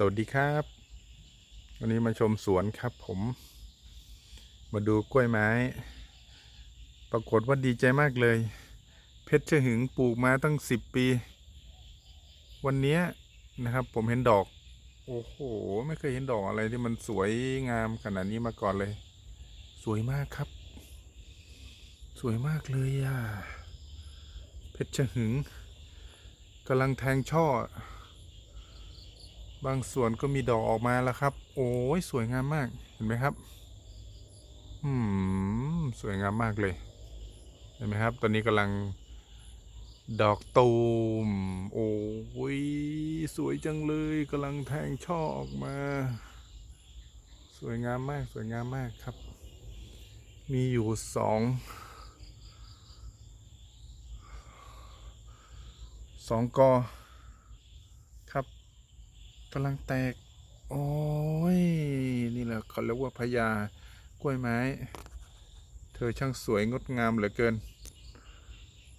สวัสดีครับ วันนี้มาชมสวนครับผม มาดูกล้วยไม้ ปรากฏว่าดีใจมากเลย เพชรหึงปลูกมาตั้งสิบปี วันนี้นะครับผมเห็นดอก โอ้โห ไม่เคยเห็นดอกอะไรที่มันสวยงามขนาดนี้มาก่อนเลย สวยมากครับ สวยมากเลยอะ เพชรหึงกำลังแทงช่อ บางส่วนก็มีดอกออกมาแล้วครับ โอ้ยสวยงามมาก เห็นไหมครับ อืม สวยงามมากเลย เห็นไหมครับ ตอนนี้กำลังดอกตูม โอ้ย สวยจังเลยกำลังแทงช่อออกมา สวยงามมาก สวยงามมากครับ มีอยู่สองสองกอ กำลังแตก โอ้ย นี่แหละเขาเรียกว่าพญากล้วยไม้ เธอช่างสวยงดงามเหลือเกิน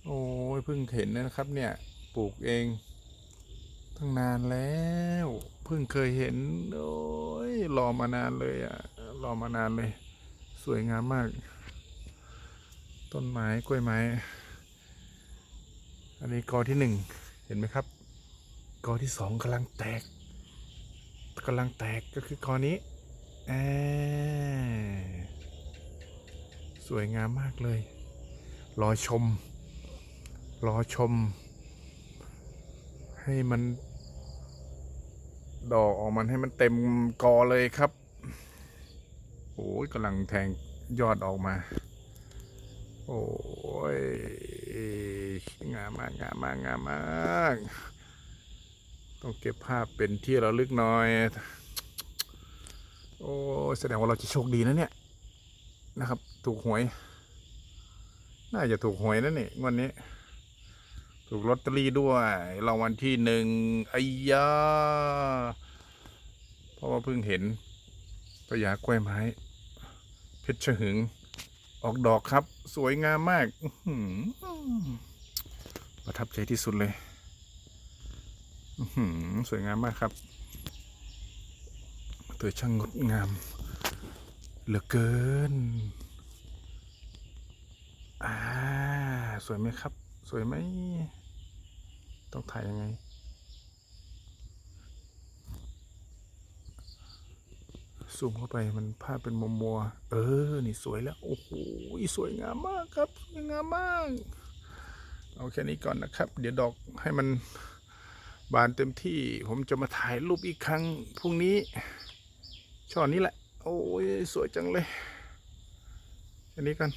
โอ้ยเพิ่งเห็นนะครับเนี่ยปลูกเองตั้งนานแล้ว เพิ่งเคยเห็น โอ้ยรอมานานเลยอะรอมานานเลย สวยงามมาก ต้นไม้กล้วยไม้ อันนี้กอที่หนึ่งเห็นไหมครับ กอที่สองกำลังแตก กำลังแตกก็คือกอนี้อสวยงามมากเลย รอชม รอชม ให้มัน ดอกออกมันให้มันเต็มกอเลยครับโอ้ยกำลังแทงยอดออกมา โอ้ยงามมากงามมากงามมาก ต้องเก็บภาพเป็นที่เระลึกหน่อย โอ้แสดงว่าเราจะโชคดีนะเนี่ยนะครับ ถูกหวย น่าจะถูกหวยนะนี่วันนี้ ถูกลอตเตอรี่ด้วยรางวัลที่หนึ่งไอ้ยาเพราะว่าเพิ่งเห็นพญากล้วยไม้ เพชรหึง ออกดอกครับ สวยงามมากอื้อหือประทับใจที่สุดเลย สวยงามมากครับเธอช่างงดงาม เหลือเกิน อ่า สวยไหมครับ สวยไหม ต้องถ่ายยังไง ซูมเข้าไปมันภาพเป็นมัวมัวๆเออ นี่สวยแล้ว โอ้โห สวยงามมากครับ สวยงามมาก เอาแค่นี้ก่อนนะครับ เดี๋ยวดอกให้มัน บานเต็มที่ผมจะมาถ่ายรูปอีกครั้งพรุ่งนี้ช่อนี้แหละ โอ้ยสวยจังเลยอันนี้กัน